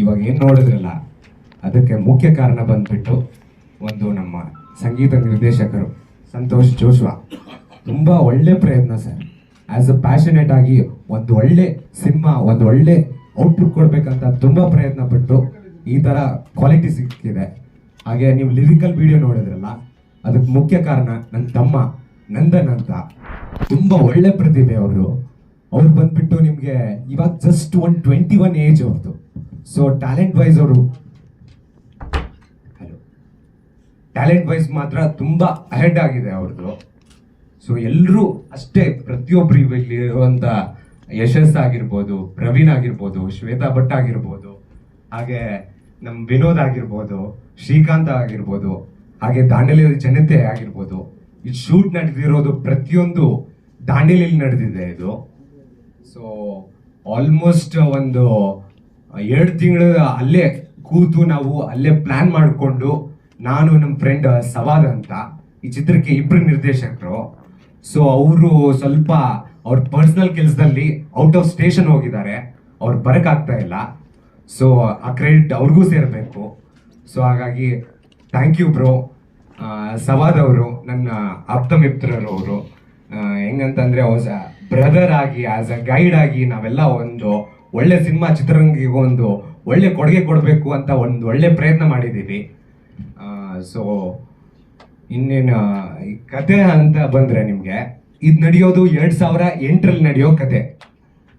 ಇವಾಗ ಏನು ನೋಡಿದ್ರಲ್ಲ, ಅದಕ್ಕೆ ಮುಖ್ಯ ಕಾರಣ ಬಂದ್ಬಿಟ್ಟು ಒಂದು ನಮ್ಮ ಸಂಗೀತ ನಿರ್ದೇಶಕರು ಸಂತೋಷ್ ಜೋಶ್ವಾ. ತುಂಬ ಒಳ್ಳೆ ಪ್ರಯತ್ನ ಸರ್. ಆ್ಯಸ್ ಅ ಪ್ಯಾಷನೇಟ್ ಆಗಿ ಒಂದು ಒಳ್ಳೆ ಸಿನಿಮಾ, ಒಂದು ಒಳ್ಳೆ ಔಟ್ಪುಟ್ ಕೊಡಬೇಕಂತ ತುಂಬ ಪ್ರಯತ್ನ ಪಟ್ಟು ಈ ಥರ ಕ್ವಾಲಿಟಿ ಸಿಕ್ಕಿದೆ. ಹಾಗೆ ನೀವು ಲಿರಿಕಲ್ ವಿಡಿಯೋ ನೋಡಿದ್ರಲ್ಲ, ಅದಕ್ಕೆ ಮುಖ್ಯ ಕಾರಣ ನನ್ನ ತಮ್ಮ ನಂದನ್ ಅಂತ. ತುಂಬ ಒಳ್ಳೆ ಪ್ರತಿಭೆ ಅವರು. ಅವ್ರು ಬಂದ್ಬಿಟ್ಟು ನಿಮಗೆ ಇವಾಗ just one twenty one age ಅವ್ರದ್ದು ಸೊ ಟ್ಯಾಲೆಂಟ್ ವೈಸ್ ಅವರು ಹಲೋ ಟ್ಯಾಲೆಂಟ್ ವೈಸ್ ಮಾತ್ರ ತುಂಬಾ ಅಹೆಡ್ ಆಗಿದೆ ಅವ್ರದ್ದು. ಸೊ ಎಲ್ಲರೂ ಅಷ್ಟೇ ಪ್ರತಿಯೊಬ್ಬರು ಇಲ್ಲಿ ಇರುವಂತ ಯಶಸ್ ಆಗಿರ್ಬೋದು, ಪ್ರವೀಣ್ ಆಗಿರ್ಬೋದು, ಶ್ವೇತಾ ಭಟ್ ಆಗಿರ್ಬೋದು, ಹಾಗೆ ನಮ್ಮ ವಿನೋದ್ ಆಗಿರ್ಬೋದು, ಶ್ರೀಕಾಂತ್ ಆಗಿರ್ಬೋದು, ಹಾಗೆ ದಾಂಡೇಲಿಯಲ್ಲಿ ಜನತೆ ಆಗಿರ್ಬೋದು, ಈ ಶೂಟ್ ನಡೆದಿರೋದು ಪ್ರತಿಯೊಂದು ದಾಂಡೇಲಿಯಲ್ಲಿ ನಡೆದಿದೆ ಇದು. ಸೊ ಆಲ್ಮೋಸ್ಟ್ ಒಂದು ಎರಡು ತಿಂಗಳು ಅಲ್ಲೇ ಕೂತು ನಾವು ಅಲ್ಲೇ ಪ್ಲಾನ್ ಮಾಡಿಕೊಂಡು ನಾನು ನಮ್ಮ ಫ್ರೆಂಡ್ ಸವಾದ್ ಅಂತ ಈ ಚಿತ್ರಕ್ಕೆ ಇಬ್ಬರು ನಿರ್ದೇಶಕರು. ಸೊ ಅವರು ಸ್ವಲ್ಪ ಅವ್ರ ಪರ್ಸನಲ್ ಕೆಲಸದಲ್ಲಿ ಔಟ್ ಆಫ್ ಸ್ಟೇಷನ್ ಹೋಗಿದ್ದಾರೆ. ಅವ್ರು ಬರೋಕ್ಕಾಗ್ತಾ ಇಲ್ಲ. ಸೊ ಆ ಕ್ರೆಡಿಟ್ ಅವ್ರಿಗೂ ಸೇರಬೇಕು. ಸೊ ಹಾಗಾಗಿ ಥ್ಯಾಂಕ್ ಯು ಬ್ರೋ ಸವಾದ್ ಅವರು, ನನ್ನ ಆಪ್ತ ಮಿತ್ರರು ಅವರು. ಹೆಂಗಂತಂದ್ರೆ ಬ್ರದರ್ ಆಗಿ ಆಸ್ ಅ ಗೈಡ್ ಆಗಿ ನಾವೆಲ್ಲ ಒಂದು ಒಳ್ಳೆ ಸಿನಿಮಾ ಚಿತ್ರರಂಗಿಗೆ ಒಂದು ಒಳ್ಳೆ ಕೊಡುಗೆ ಕೊಡಬೇಕು ಅಂತ ಒಂದು ಒಳ್ಳೆ ಪ್ರಯತ್ನ ಮಾಡಿದ್ದೀವಿ. ಸೊ ಇನ್ನೇನು, ಈ ಕತೆ ಅಂತ ಬಂದರೆ ನಿಮಗೆ, ಇದು ನಡೆಯೋದು ಎರಡು ಸಾವಿರ ಎಂಟರಲ್ಲಿ ನಡೆಯೋ ಕತೆ.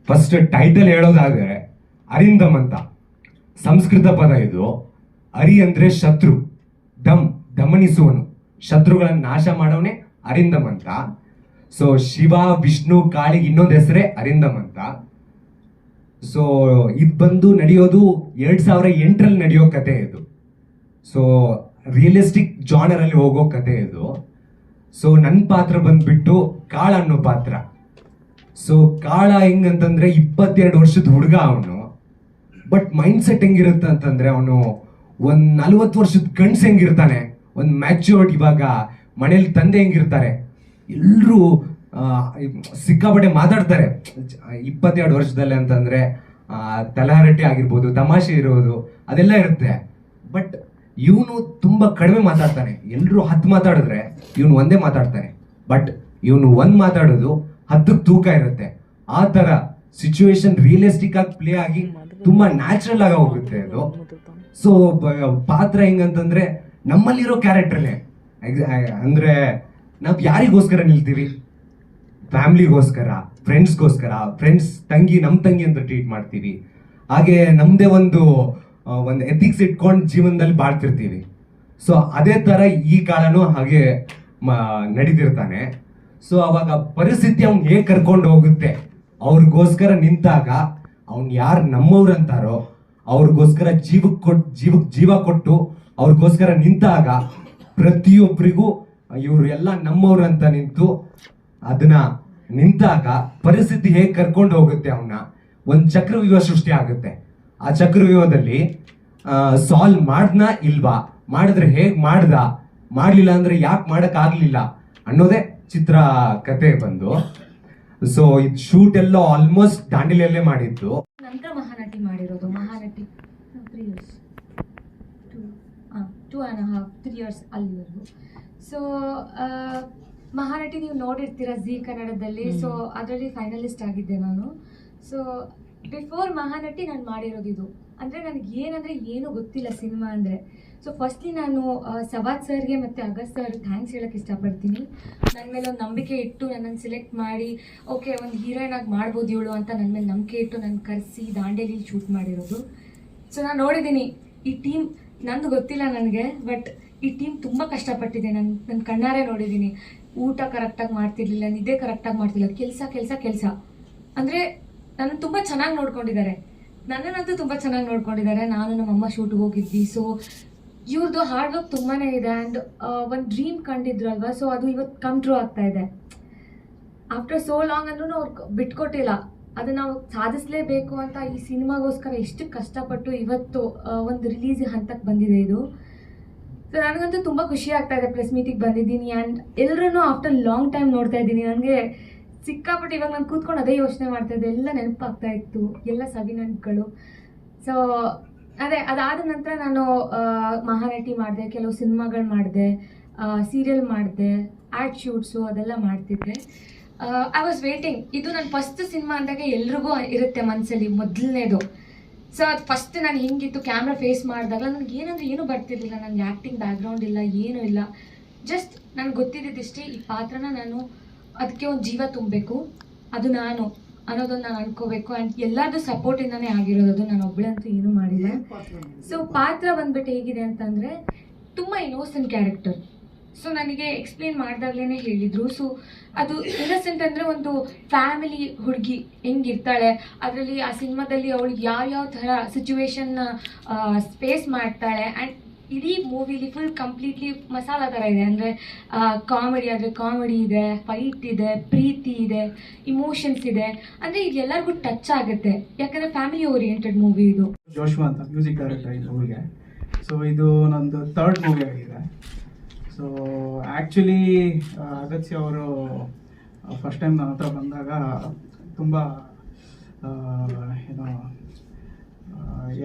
ಫಸ್ಟ್ ಟೈಟಲ್ ಹೇಳೋದಾದರೆ, ಅರಿಂದಮ್ ಅಂತ. ಸಂಸ್ಕೃತ ಪದ ಇದು. ಅರಿ ಅಂದರೆ ಶತ್ರು. ದಮ್, ದಮನಿಸುವನು. ಶತ್ರುಗಳನ್ನು ನಾಶ ಮಾಡೋನೆ ಅರಿಂದಮ್ ಅಂತ. ಸೊ ಶಿವ, ವಿಷ್ಣು ಕಾಳಿಗೆ ಇನ್ನೊಂದು ಹೆಸರೇ ಅರಿಂದಮ್ ಅಂತ. ಸೊ ಇದು ಬಂದು ನಡೆಯೋದು ಎರಡು ಸಾವಿರ ಎಂಟರಲ್ಲಿ ನಡೆಯೋ ಕತೆ ಇದು. ಸೊ ರಿಯಲಿಸ್ಟಿಕ್ ಜಾನರ್ ಅಲ್ಲಿ ಹೋಗೋ ಕತೆ ಇದು. ಸೊ ನನ್ನ ಪಾತ್ರ ಬಂದ್ಬಿಟ್ಟು ಕಾಳ ಅನ್ನೋ ಪಾತ್ರ. ಸೊ ಕಾಳ ಹೆಂಗಂತಂದ್ರೆ ಇಪ್ಪತ್ತೆರಡು ವರ್ಷದ ಹುಡುಗ ಅವನು. ಬಟ್ ಮೈಂಡ್ ಸೆಟ್ ಹೆಂಗಿರುತ್ತೆ ಅಂತಂದ್ರೆ ಅವನು ಒಂದ್ ನಲ್ವತ್ತು ವರ್ಷದ ಗಂಡ್ಸ್ ಹೆಂಗಿರ್ತಾನೆ. ಒಂದ್ ಮ್ಯಾಚ್ಯೂರ್ಡ್ ಇವಾಗ ಮನೇಲಿ ತಂದೆ ಹೆಂಗಿರ್ತಾರೆ. ಎಲ್ಲರೂ ಸಿಕ್ಕಾಪಟ್ಟೆ ಮಾತಾಡ್ತಾರೆ. ಇಪ್ಪತ್ತೆರಡು ವರ್ಷದಲ್ಲಿ ಅಂತಂದ್ರೆ ಆ, ತಲಹರಟೆ ಆಗಿರ್ಬೋದು ತಮಾಷೆ ಇರೋದು ಅದೆಲ್ಲ ಇರುತ್ತೆ. ಬಟ್ ಇವನು ತುಂಬಾ ಕಡಿಮೆ ಮಾತಾಡ್ತಾನೆ. ಎಲ್ಲರೂ ಹತ್ತು ಮಾತಾಡಿದ್ರೆ ಇವನು ಒಂದೇ ಮಾತಾಡ್ತಾನೆ. ಬಟ್ ಇವನು ಒಂದ್ ಮಾತಾಡೋದು ಹತ್ತಕ್ಕೆ ತೂಕ ಇರುತ್ತೆ. ಆ ತರ ಸಿಚುವೇಶನ್ ರಿಯಲಿಸ್ಟಿಕ್ ಆಗಿ ಪ್ಲೇ ಆಗಿ ತುಂಬಾ ನ್ಯಾಚುರಲ್ ಆಗಿ ಹೋಗುತ್ತೆ ಅದು. ಸೊ ಪಾತ್ರ ಹೆಂಗಂತಂದ್ರೆ ನಮ್ಮಲ್ಲಿರೋ ಕ್ಯಾರೆಕ್ಟರ್ನೇ ಅಂದ್ರೆ ನಾವ್ ಯಾರಿಗೋಸ್ಕರ ನಿಲ್ತೀವಿ? ಫ್ಯಾಮಿಲಿಗೋಸ್ಕರ, ಫ್ರೆಂಡ್ಸ್ಗೋಸ್ಕರ, ಫ್ರೆಂಡ್ಸ್ ತಂಗಿ ನಮ್ಮ ತಂಗಿ ಅಂತ ಟ್ರೀಟ್ ಮಾಡ್ತೀವಿ. ಹಾಗೆ ನಮ್ಮದೇ ಒಂದು ಒಂದು ಎಥಿಕ್ಸ್ ಇಟ್ಕೊಂಡು ಜೀವನದಲ್ಲಿ ಬಾಳ್ತಿರ್ತೀವಿ. ಸೊ ಅದೇ ತರ ಈ ಕಾಲನೂ ಹಾಗೆ ನಡೀತಿರ್ತಾನೆ. ಸೊ ಅವಾಗ ಪರಿಸ್ಥಿತಿ ಅವ್ನು ಹೇಗೆ ಕರ್ಕೊಂಡು ಹೋಗುತ್ತೆ, ಅವ್ರಿಗೋಸ್ಕರ ನಿಂತಾಗ, ಅವ್ನು ಯಾರು ನಮ್ಮವ್ರು ಅಂತಾರೋ, ಅವ್ರಿಗೋಸ್ಕರ ಜೀವಕ್ಕೆ ಕೊಟ್ಟು ಜೀವಕ್ಕೆ ಜೀವ ಕೊಟ್ಟು, ಅವ್ರಿಗೋಸ್ಕರ ನಿಂತಾಗ ಪ್ರತಿಯೊಬ್ಬರಿಗೂ ಇವ್ರು ಎಲ್ಲ ನಮ್ಮವ್ರು ಅಂತ ನಿಂತು ಅದನ್ನ ನಿಂತಾಗ ಪರಿಸ್ಥಿತಿ ಹೇಗೆ ಕರ್ಕೊಂಡು ಹೋಗುತ್ತೆ ಅವನ್ನ ಒಂದ್ ಚಕ್ರವ್ಯೂಹ ಸೃಷ್ಟಿ ಆಗುತ್ತೆ. ಆ ಚಕ್ರವ್ಯೂಹದಲ್ಲಿ ಸಾಲ್ವ್ ಮಾಡ್ದ ಇಲ್ವಾ? ಮಾಡಿದ್ರೆ ಹೇಗ್ ಮಾಡ್ದ? ಮಾಡ್ಲಿಲ್ಲ ಅಂದ್ರೆ ಯಾಕೆ ಮಾಡಕ್ ಆಗ್ಲಿಲ್ಲ ಅನ್ನೋದೇ ಚಿತ್ರ ಕತೆ ಬಂದು. ಸೊ ಇದು ಶೂಟ್ ಎಲ್ಲ ಆಲ್ಮೋಸ್ಟ್ ದಾಂಡಿಲಿಯಲ್ಲೇ ಮಾಡಿದ್ದು. ನಂತರ ಮಹಾನಟಿ ಮಾಡಿರೋದು. Mahanati two half three years ಅಲ್ಲಿವರೆಗೂ ಸೊ ಮಹಾನಟಿ ನೀವು ನೋಡಿರ್ತೀರ ಜಿ ಕನ್ನಡದಲ್ಲಿ? ಸೊ ಅದರಲ್ಲಿ ಫೈನಲಿಸ್ಟ್ ಆಗಿದ್ದೆ ನಾನು. ಸೊ ಬಿಫೋರ್ ಮಹಾನಟಿ ನಾನು ಮಾಡಿರೋದು ಇದು ಅಂದರೆ ನನಗೆ ಏನಂದ್ರೆ ಏನೂ ಗೊತ್ತಿಲ್ಲ ಸಿನಿಮಾ ಅಂದರೆ. ಸೊ ಫಸ್ಟ್ಲಿ ನಾನು ಸವಾದ್ ಸರ್ಗೆ ಮತ್ತು ಅಗಸ್ ಸರ್ ಥ್ಯಾಂಕ್ಸ್ ಹೇಳಕ್ಕೆ ಇಷ್ಟಪಡ್ತೀನಿ. ನನ್ನ ಮೇಲೆ ಒಂದು ನಂಬಿಕೆ ಇಟ್ಟು ನನ್ನನ್ನು ಸೆಲೆಕ್ಟ್ ಮಾಡಿ ಓಕೆ ಒಂದು ಹೀರೋಯಿನ್ ಆಗಿ ಮಾಡ್ಬೋದು ಇವಳು ಅಂತ ನನ್ನ ಮೇಲೆ ನಂಬಿಕೆ ಇಟ್ಟು ನನ್ನ ಕರೆಸಿ ದಾಂಡೇಲಿ ಶೂಟ್ ಮಾಡಿರೋದು. ಸೊ ನಾನು ನೋಡಿದ್ದೀನಿ. ಈ ಟೀಮ್ ನಂದು ಗೊತ್ತಿಲ್ಲ ನನಗೆ ಬಟ್ ಈ ಟೀಮ್ ತುಂಬ ಕಷ್ಟಪಟ್ಟಿದೆ. ನಾನು ನನ್ನ ಕಣ್ಣಾರೆ ನೋಡಿದ್ದೀನಿ. ಊಟ ಕರೆಕ್ಟಾಗಿ ಮಾಡ್ತಿರ್ಲಿಲ್ಲ, ನಿದ್ದೆ ಕರೆಕ್ಟಾಗಿ ಮಾಡ್ತಿಲ್ಲ ಕೆಲಸ ಕೆಲಸ ಕೆಲಸ. ಅಂದರೆ ನನ್ನ ತುಂಬ ಚೆನ್ನಾಗಿ ನೋಡ್ಕೊಂಡಿದ್ದಾರೆ. ನನ್ನನ್ನಂತೂ ತುಂಬ ಚೆನ್ನಾಗಿ ನೋಡ್ಕೊಂಡಿದ್ದಾರೆ. ನಾನು ನಮ್ಮಮ್ಮ ಶೂಟ್ಗೆ ಹೋಗಿದ್ವಿ. ಸೊ ಇವ್ರದ್ದು ಹಾರ್ಡ್ ವರ್ಕ್ ತುಂಬಾ ಇದೆ ಆ್ಯಂಡ್ ಒಂದು ಡ್ರೀಮ್ ಕಂಡಿದ್ರು ಅಲ್ವಾ ಸೊ ಅದು ಇವತ್ತು ಕಮ್ ಟ್ರೂ ಆಗ್ತಾ ಇದೆ. ಆಫ್ಟರ್ ಸೋ ಲಾಂಗ್ ಅಂದ್ರೂ ಅವ್ರು ಬಿಟ್ಕೊಟ್ಟಿಲ್ಲ. ಅದು ನಾವು ಸಾಧಿಸಲೇಬೇಕು ಅಂತ ಈ ಸಿನಿಮಾಗೋಸ್ಕರ ಎಷ್ಟು ಕಷ್ಟಪಟ್ಟು ಇವತ್ತು ಒಂದು ರಿಲೀಸ್ ಹಂತಕ್ಕೆ ಬಂದಿದೆ ಇದು. ಸೊ ನನಗಂತೂ ತುಂಬ ಖುಷಿ ಆಗ್ತಾ ಇದೆ ಪ್ರೆಸ್ ಮೀಟಿಗೆ ಬಂದಿದ್ದೀನಿ ಆ್ಯಂಡ್ ಎಲ್ಲರೂ ಆಫ್ಟರ್ ಲಾಂಗ್ ಟೈಮ್ ನೋಡ್ತಾ ಇದ್ದೀನಿ. ನನಗೆ ಸಿಕ್ಕಾಪಟ್ಟೆ ಇವಾಗ ನಾನು ಕೂತ್ಕೊಂಡು ಅದೇ ಯೋಚನೆ ಮಾಡ್ತಾ ಇದ್ದೆ. ಎಲ್ಲ ನೆನಪಾಗ್ತಾ ಇತ್ತು. ಎಲ್ಲ ಸವಿ ನೆನಪುಗಳು ಸೊ ಅದೇ, ಅದಾದ ನಂತರ ನಾನು ಮಹಾನಟಿ ಮಾಡಿದೆ, ಕೆಲವು ಸಿನಿಮಾಗಳು ಮಾಡಿದೆ ಸೀರಿಯಲ್ ಮಾಡಿದೆ ಆ್ಯಡ್ ಶೂಟ್ಸು ಅದೆಲ್ಲ ಮಾಡ್ತಿದ್ದೆ. ಐ ವಾಸ್ ವೇಟಿಂಗ್ ಇದು ನನ್ನ ಫಸ್ಟ್ ಸಿನಿಮಾ ಅಂದಾಗ ಎಲ್ರಿಗೂ ಇರುತ್ತೆ ಮನಸ್ಸಲ್ಲಿ ಮೊದಲನೇದು. ಸೊ ಅದು ಫಸ್ಟ್ ನಾನು ಹಿಂಗಿತ್ತು ಕ್ಯಾಮ್ರಾ ಫೇಸ್ ಮಾಡಿದಾಗ ನನಗೆ ಏನಂದ್ರೆ ಏನೂ ಬರ್ತಿರ್ಲಿಲ್ಲ. ನನಗೆ ಆ್ಯಕ್ಟಿಂಗ್ ಬ್ಯಾಕ್ಗ್ರೌಂಡ್ ಇಲ್ಲ ಏನೂ ಇಲ್ಲ. ಜಸ್ಟ್ ನನಗೆ ಗೊತ್ತಿದ್ದಿಷ್ಟೇ ಈ ಪಾತ್ರನ ನಾನು ಅದಕ್ಕೆ ಒಂದು ಜೀವ ತುಂಬಬೇಕು. ಅದು ನಾನು ಅನ್ನೋದನ್ನ ನಾನು ಅನ್ಕೋಬೇಕು. ಆ್ಯಂಡ್ ಎಲ್ಲರದ್ದು ಸಪೋರ್ಟಿಂದನೇ ಆಗಿರೋದು ಅದು. ನಾನು ಒಬ್ಬಳಂತೂ ಏನೂ ಮಾಡಿಲ್ಲ. ಸೊ ಪಾತ್ರ ಬಂದ್ಬಿಟ್ಟು ಹೇಗಿದೆ ಅಂತಂದರೆ ತುಂಬ ಇನ್ನೋಸೆಂಟ್ ಕ್ಯಾರೆಕ್ಟರ್ ಸೊ ನನಗೆ ಎಕ್ಸ್ಪ್ಲೇನ್ ಮಾಡಿದಾಗಲೇ ಹೇಳಿದರು. ಸೊ ಅದು ಇನ್ನಸೆಂಟ್ ಅಂದರೆ ಒಂದು ಫ್ಯಾಮಿಲಿ ಹುಡುಗಿ ಹೆಂಗಿರ್ತಾಳೆ, ಅದರಲ್ಲಿ ಆ ಸಿನಿಮಾದಲ್ಲಿ ಅವಳಿಗೆ ಯಾವ್ಯಾವ ಥರ ಸಿಚುವೇಶನ್ನ ಸ್ಪೇಸ್ ಮಾಡ್ತಾಳೆ ಆ್ಯಂಡ್ ಇಡೀ ಮೂವಿಲಿ ಫುಲ್ ಕಂಪ್ಲೀಟ್ಲಿ ಮಸಾಲ ಥರ ಇದೆ. ಅಂದರೆ ಕಾಮಿಡಿ ಆದರೆ ಕಾಮಿಡಿ ಇದೆ ಫೈಟ್ ಇದೆ, ಪ್ರೀತಿ ಇದೆ ಇಮೋಷನ್ಸ್ ಇದೆ. ಅಂದರೆ ಇದು ಎಲ್ಲರಿಗೂ ಟಚ್ ಆಗುತ್ತೆ. ಯಾಕಂದರೆ ಫ್ಯಾಮಿಲಿ ಓರಿಯೆಂಟೆಡ್ ಮೂವಿ ಇದು. ಜೋಶ್ವಾ ಅಂತ ಮ್ಯೂಸಿಕ್ ಡೈರೆಕ್ಟರ್ ಈ ಮೂವಿಗೆ ಸೊ ಇದು ನಂದು ಥರ್ಡ್ ಮೂವಿ ಆಗಿದೆ. ಸೊ ಆ್ಯಕ್ಚುಲಿ ಅಗತ್ಯ ಅವರು ಫಸ್ಟ್ ಟೈಮ್ ನನ್ನ ಹತ್ರ ಬಂದಾಗ ತುಂಬ ಏನೋ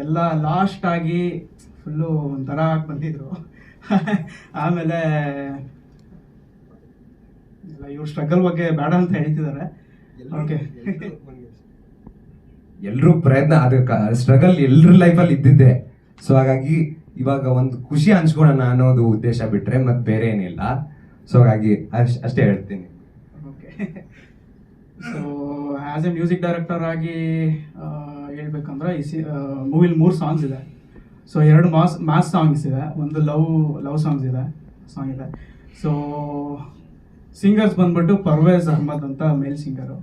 ಎಲ್ಲ ಲಾಸ್ಟ್ ಆಗಿ ಫುಲ್ಲು ಒಂಥರ ಆಗಿ ಬಂದಿದ್ರು. ಆಮೇಲೆ ಇಲ್ಲ ಇವ್ರ ಸ್ಟ್ರಗಲ್ ಬಗ್ಗೆ ಬೇಡ ಅಂತ ಹೇಳ್ತಿದ್ದಾರೆ. ಓಕೆ ಎಲ್ಲರೂ ಪ್ರಯತ್ನ ಅದು ಸ್ಟ್ರಗಲ್ ಎಲ್ಲರ ಲೈಫಲ್ಲಿ ಇದ್ದಿದ್ದೆ. ಸೊ ಹಾಗಾಗಿ ಇವಾಗ ಒಂದು ಖುಷಿ ಹಂಚ್ಕೊಳ್ಳೋಣ ಅನ್ನೋದು ಉದ್ದೇಶ ಬಿಟ್ರೆ ಮತ್ತೆ ಬೇರೆ ಏನಿಲ್ಲ. ಸೊ ಹಾಗಾಗಿ ಅಷ್ಟ್ ಹೇಳ್ತೀನಿ. Okay so as a music director ಆಗಿ ಹೇಳ್ಬೇಕಂದ್ರೆ ಈ ಸಿ ಮೂವಿಲಿ ಮೂರು ಸಾಂಗ್ಸ್ ಇದೆ. ಸೊ ಎರಡು ಮಾಸ್ ಮಾಸ್ ಸಾಂಗ್ಸ್ ಇದೆ. ಒಂದು ಲವ್ ಲವ್ ಸಾಂಗ್ಸ್ ಇದೆ ಸಾಂಗ್ ಇದೆ. ಸೊ ಸಿಂಗರ್ಸ್ ಬಂದ್ಬಿಟ್ಟು ಪರ್ವೇಜ್ ಅಹ್ಮದ್ ಅಂತ male singer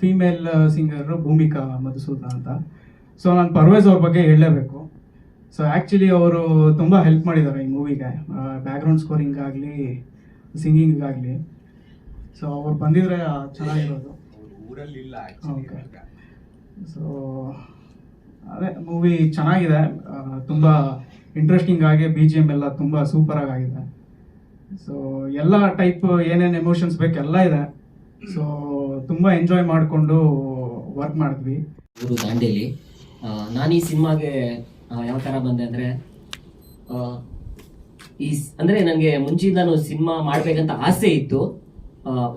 female singer Bhoomika Madhusudan ಅಂತ. ಸೊ ನಾನು ಪರ್ವೇಜ್ ಅವ್ರ ಬಗ್ಗೆ ಹೇಳಲೇಬೇಕು. ಸೊ ಆ್ಯಕ್ಚುಲಿ ಅವರು ತುಂಬ ಹೆಲ್ಪ್ ಮಾಡಿದ್ದಾರೆ ಈ ಮೂವಿಗೆ ಬ್ಯಾಕ್ಗ್ರೌಂಡ್ ಸ್ಕೋರಿಂಗ್ ಆಗಲಿ ಸಿಂಗಿಂಗ್ ಆಗಲಿ ಸೊ ಅವ್ರು ಬಂದಿದ್ರೆ ಚೆನ್ನಾಗಿರೋದು. Okay. ಸೊ ಅದೇ ಮೂವಿ ಚೆನ್ನಾಗಿದೆ. ತುಂಬ ಇಂಟ್ರೆಸ್ಟಿಂಗ್ ಆಗಿ ಬಿ ಜಿ ಎಂ ಎಲ್ಲ ತುಂಬ ಸೂಪರಾಗಿ ಆಗಿದೆ. ಸೊ ಎಲ್ಲ ಟೈಪ್ ಏನೇನು ಎಮೋಷನ್ಸ್ ಬೇಕು ಎಲ್ಲ ಇದೆ. ಸೊ ತುಂಬ ಎಂಜಾಯ್ ಮಾಡಿಕೊಂಡು ವರ್ಕ್ ಮಾಡಿದ್ವಿ. ದಾಂಡೇಲಿ. ನಾನು ಈ ಸಿನಿಮಾಗೆ ಯಾವ ಥರ ಬಂದೆ ಅಂದರೆ ಈ ಅಂದ್ರೆ ನನಗೆ ಮುಂಚಿಂದಾನು ಸಿನಿಮಾ ಮಾಡಬೇಕಂತ ಆಸೆ ಇತ್ತು.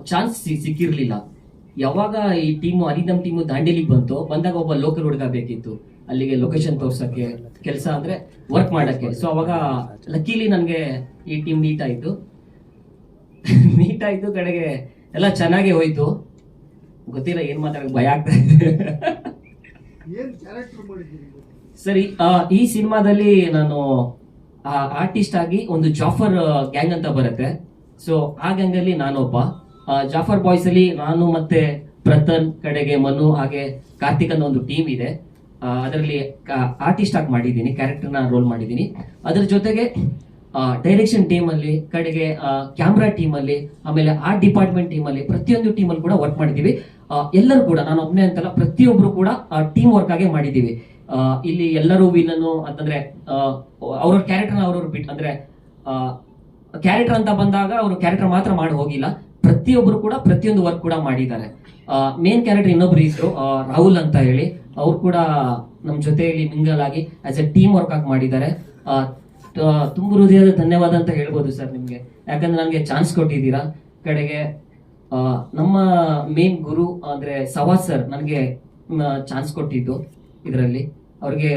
ಚಾನ್ಸ್ ಸಿಕ್ಕಿರಲಿಲ್ಲ. ಯಾವಾಗ ಈ ಟೀಮು ಅರಿದಮ್ ಟೀಮು ದಾಂಡೇಲಿಗೆ ಬಂತು, ಬಂದಾಗ ಒಬ್ಬ ಲೋಕಲ್ ಹುಡುಗ ಬೇಕಿತ್ತು. ಅಲ್ಲಿಗೆ ಲೊಕೇಶನ್ ತೋರ್ಸೋಕ್ಕೆ ಕೆಲಸ ಅಂದ್ರೆ ವರ್ಕ್ ಮಾಡಕ್ಕೆ. ಸೊ ಅವಾಗ ಲಕ್ಕೀಲಿ ನನಗೆ ಈ ಟೀಮ್ ನೀಟ್ ಆಯ್ತು. ನೀಟ್ ಆಯ್ತು, ಕಡೆಗೆ ಎಲ್ಲ ಚೆನ್ನಾಗೇ ಹೋಯ್ತು. ಗೊತ್ತಿಲ್ಲ, ಏನು ಮಾತಾಡೋಕ್ಕೆ ಭಯ ಆಗ್ತಾ ಇದೆ. ಸರಿ ಈ ಸಿನಿಮಾದಲ್ಲಿ ನಾನು ಆರ್ಟಿಸ್ಟ್ ಆಗಿ ಒಂದು ಜಾಫರ್ ಗ್ಯಾಂಗ್ ಅಂತ ಬರುತ್ತೆ. ಸೊ ಆ ಗ್ಯಾಂಗ್ ಅಲ್ಲಿ ನಾನೊಬ್ಬ. ಜಾಫರ್ ಬಾಯ್ಸ್ ಅಲ್ಲಿ ನಾನು ಮತ್ತೆ ಪ್ರತನ್ ಕಡೆಗೆ ಮನು ಹಾಗೆ ಕಾರ್ತಿಕ್ ಅನ್ನೋ ಒಂದು ಟೀಮ್ ಇದೆ. ಅದರಲ್ಲಿ ಆರ್ಟಿಸ್ಟ್ ಆಗಿ ಮಾಡಿದ್ದೀನಿ ಕ್ಯಾರೆಕ್ಟರ್ನ ರೋಲ್ ಮಾಡಿದ್ದೀನಿ. ಅದರ ಜೊತೆಗೆ ಡೈರೆಕ್ಷನ್ ಟೀಮ್ ಅಲ್ಲಿ ಕಡೆಗೆ ಕ್ಯಾಮ್ರಾ ಟೀಮ್ ಅಲ್ಲಿ ಆಮೇಲೆ ಆರ್ಟ್ ಡಿಪಾರ್ಟ್ಮೆಂಟ್ ಟೀಮ್ ಅಲ್ಲಿ ಪ್ರತಿಯೊಂದು ಟೀಮ್ ಅಲ್ಲಿ ಕೂಡ ವರ್ಕ್ ಮಾಡಿದ್ದೀವಿ. ಎಲ್ಲರೂ ಕೂಡ ನಾನು ಒಬ್ಬನೇ ಅಂತಲ್ಲ ಪ್ರತಿಯೊಬ್ರು ಕೂಡ ಟೀಮ್ ವರ್ಕ್ ಆಗೇ ಮಾಡಿದೀವಿ ಆ, ಇಲ್ಲಿ ಎಲ್ಲರೂ ವಿಲನ್ನು ಅಂತಂದ್ರೆ ಅವ್ರವ್ರ ಕ್ಯಾರೆಕ್ಟರ್ ಅವ್ರವ್ರು ಬಿಟ್ ಅಂದ್ರೆ ಕ್ಯಾರೆಕ್ಟರ್ ಅಂತ ಬಂದಾಗ ಅವರು ಕ್ಯಾರೆಕ್ಟರ್ ಮಾತ್ರ ಮಾಡಿ ಹೋಗಿಲ್ಲ. ಪ್ರತಿಯೊಬ್ಬರು ಕೂಡ ಪ್ರತಿಯೊಂದು ವರ್ಕ್ ಕೂಡ ಮಾಡಿದ್ದಾರೆ. ಮೇನ್ ಕ್ಯಾರೆಕ್ಟರ್ ಇನ್ನೊಬ್ರು ಇದ್ರು ರಾಹುಲ್ ಅಂತ ಹೇಳಿ. ಅವ್ರು ಕೂಡ ನಮ್ಮ ಜೊತೆಯಲ್ಲಿ ಮಿಂಗಲ್ ಆಗಿ ಆಸ್ ಎ ಟೀಮ್ ವರ್ಕ್ ಆಗಿ ಮಾಡಿದ್ದಾರೆ. ತುಂಬ ಹೃದಯದ ಧನ್ಯವಾದ ಅಂತ ಹೇಳ್ಬೋದು ಸರ್ ನಿಮ್ಗೆ. ಯಾಕಂದ್ರೆ ನನಗೆ ಚಾನ್ಸ್ ಕೊಟ್ಟಿದ್ದೀರಾ. ಕಡೆಗೆ ನಮ್ಮ ಮೇನ್ ಗುರು ಅಂದ್ರೆ ಸವಾಸ್ ಸರ್ ನನಗೆ ಚಾನ್ಸ್ ಕೊಟ್ಟಿದ್ದು. ಇದರಲ್ಲಿ. ಅವ್ರಿಗೆ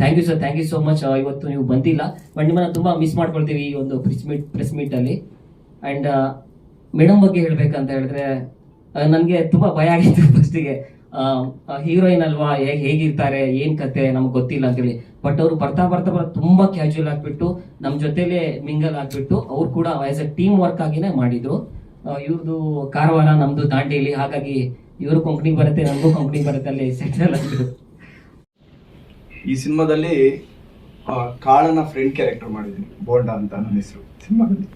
thank you sir thank you so much ಇವತ್ತು ನೀವು ಬಂದಿಲ್ಲ. ಬಟ್ ನಿಮ್ಮನ್ನ ತುಂಬಾ ಮಿಸ್ ಮಾಡ್ಕೊಳ್ತೀವಿ ಈ ಒಂದು ಪ್ರೆಸ್ ಮೀಟ್ ಪ್ರೆಸ್ ಮೀಟ್ ಅಲ್ಲಿ. ಅಂಡ್ ಮೇಡಮ್ ಬಗ್ಗೆ ಹೇಳ್ಬೇಕಂತ ಹೇಳಿದ್ರೆ ನನಗೆ ತುಂಬಾ ಭಯ ಆಗಿತ್ತು ಫಸ್ಟಿಗೆ ಹೀರೋಯಿನ್ ಅಲ್ವಾ, ಹೇಗೆ, ಹೇಗಿರ್ತಾರೆ, ಏನ್ ಕತೆ, ನಮ್ಗೆ ಗೊತ್ತಿಲ್ಲ ಅಂತೇಳಿ. ಬಟ್ ಅವರು ಬರ್ತಾ ಬರ್ತಾ ಬರ್ತಾ ತುಂಬಾ ಕ್ಯಾಶುಯಲ್ ಆಗ್ಬಿಟ್ಟು, ನಮ್ ಜೊತೆಲೆ ಮಿಂಗಲ್ ಆಗ್ಬಿಟ್ಟು, ಅವ್ರು ಕೂಡ ಆಸ್ ಎ ಟೀಮ್ ವರ್ಕ್ ಆಗಿನೇ ಮಾಡಿದ್ರು. ಇವ್ರದ್ದು ಕಾರವಾರ, ನಮ್ದು ದಾಂಡೇಲಿ, ಹಾಗಾಗಿ ಇವರು ಕಂಪ್ನಿ ಬರುತ್ತೆ ನಮಗೂ ಕಂಪ್ನಿ ಬರುತ್ತೆ, ಅಲ್ಲಿ ಸೆಟ್ಲ್ ಆಗಿದ್ರು ಈ ಸಿನಿಮಾದಲ್ಲಿ ಕಾಳನ ಫ್ರೆಂಡ್ ಕ್ಯಾರೆಕ್ಟರ್ ಮಾಡಿದ್ದೀನಿ ಬೋಲ್ಡಾ ಅಂತ ನನ್ನ ಹೆಸರು, ಸಿನಿಮಾದಲ್ಲಿ.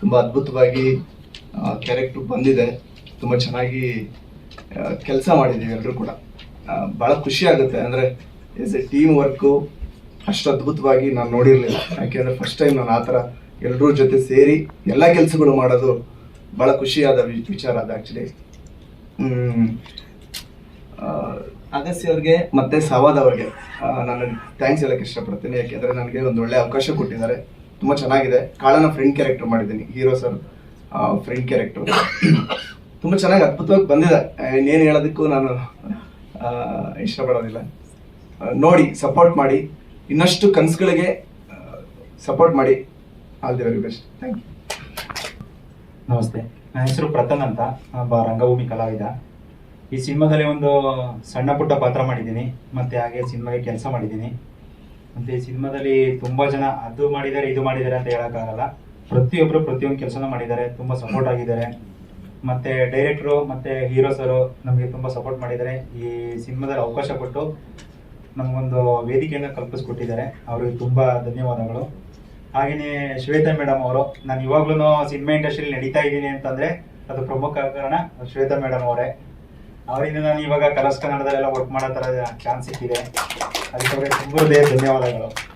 ತುಂಬ ಅದ್ಭುತವಾಗಿ ಕ್ಯಾರೆಕ್ಟರ್ ಬಂದಿದೆ. ತುಂಬ ಚೆನ್ನಾಗಿ ಕೆಲಸ ಮಾಡಿದ್ದೀವಿ ಎಲ್ಲರೂ ಕೂಡ. ಭಾಳ ಖುಷಿ ಆಗುತ್ತೆ ಅಂದರೆ ಎಸ್ ಎ ಟೀಮ್ ವರ್ಕು ಅಷ್ಟು ಅದ್ಭುತವಾಗಿ ನಾನು ನೋಡಿರಲಿಲ್ಲ. ಯಾಕೆಂದರೆ ಫಸ್ಟ್ ಟೈಮ್ ನಾನು ಆ ಥರ ಎಲ್ಲರೂ ಜೊತೆ ಸೇರಿ ಎಲ್ಲ ಕೆಲಸಗಳು ಮಾಡೋದು ಭಾಳ ಖುಷಿಯಾದ ವಿಚಾರ ಅದು ಆ್ಯಕ್ಚುಲಿ ಅಗಸ್ಯ ಅವ್ರಿಗೆ ಮತ್ತೆ ಸವಾದ್ ಅವ್ರಿಗೆ ನಾನು ಥ್ಯಾಂಕ್ಸ್ ಹೇಳಕ್ಕೆ ಇಷ್ಟಪಡ್ತೀನಿ. ಯಾಕೆಂದ್ರೆ ನನಗೆ ಒಂದು ಒಳ್ಳೆ ಅವಕಾಶ ಕೊಟ್ಟಿದ್ದಾರೆ. ತುಂಬಾ ಚೆನ್ನಾಗಿದೆ. ಕಾಳನ ಫ್ರೆಂಡ್ ಕ್ಯಾರೆಕ್ಟರ್ ಮಾಡಿದ್ದೀನಿ ಹೀರೋ ಸರ್ ಫ್ರೆಂಡ್ ಕ್ಯಾರೆಕ್ಟರ್ ತುಂಬಾ ಚೆನ್ನಾಗಿ ಅದ್ಭುತವಾಗಿ ಬಂದಿದೆ. ಇನ್ನೇನು ಹೇಳೋದಕ್ಕೂ ನಾನು ಇಷ್ಟಪಡೋದಿಲ್ಲ. ನೋಡಿ ಸಪೋರ್ಟ್ ಮಾಡಿ. ಇನ್ನಷ್ಟು ಕನಸುಗಳಿಗೆ ಸಪೋರ್ಟ್ ಮಾಡಿ. All the best thank you ನಮಸ್ತೆ. ನನ್ನ ಹೆಸರು ಪ್ರತನ್ ಅಂತ. ಒಬ್ಬ ರಂಗಭೂಮಿ ಕಲಾವಿದ. ಈ ಸಿನಿಮಾದಲ್ಲಿ ಒಂದು ಸಣ್ಣ ಪುಟ್ಟ ಪಾತ್ರ ಮಾಡಿದ್ದೀನಿ. ಮತ್ತೆ ಹಾಗೆ ಸಿನಿಮಾಗೆ ಕೆಲಸ ಮಾಡಿದ್ದೀನಿ. ಮತ್ತೆ ಈ ಸಿನಿಮಾದಲ್ಲಿ ತುಂಬಾ ಜನ ಅದು ಮಾಡಿದ್ದಾರೆ, ಇದು ಮಾಡಿದ್ದಾರೆ ಅಂತ ಹೇಳೋಕ್ಕಾಗಲ್ಲ. ಪ್ರತಿಯೊಬ್ಬರು ಪ್ರತಿಯೊಂದು ಕೆಲಸನ ಮಾಡಿದ್ದಾರೆ. ತುಂಬಾ ಸಪೋರ್ಟ್ ಆಗಿದ್ದಾರೆ. ಮತ್ತೆ ಡೈರೆಕ್ಟ್ರು ಮತ್ತೆ ಹೀರೋಸರು ನಮಗೆ ತುಂಬಾ ಸಪೋರ್ಟ್ ಮಾಡಿದ್ದಾರೆ. ಈ ಸಿನಿಮಾದಲ್ಲಿ ಅವಕಾಶ ಕೊಟ್ಟು ನಮಗೊಂದು ವೇದಿಕೆಯನ್ನು ಕಲ್ಪಿಸ್ಕೊಟ್ಟಿದ್ದಾರೆ. ಅವರಿಗೆ ತುಂಬಾ ಧನ್ಯವಾದಗಳು. ಹಾಗೆಯೇ ಶ್ವೇತಾ ಮೇಡಮ್ ಅವರು, ನಾನು ಇವಾಗ್ಲೂ ಸಿನಿಮಾ ಇಂಡಸ್ಟ್ರಿಯಲ್ಲಿ ನಡೀತಾ ಇದ್ದೀನಿ ಅಂತಂದ್ರೆ ಅದು ಪ್ರಮುಖ ಕಾರಣ ಶ್ವೇತಾ ಮೇಡಮ್ ಅವರೇ. ಅವರಿಂದ ನಾನು ಇವಾಗ ಕಲರ್ಸ್ ಕನ್ನಡದಲ್ಲೆಲ್ಲ ವರ್ಕ್ ಮಾಡೋ ಥರ ಚಾನ್ಸ್ ಸಿಕ್ಕಿದೆ. ಅದಕ್ಕೆ ತುಂಬ ಧನ್ಯವಾದಗಳು.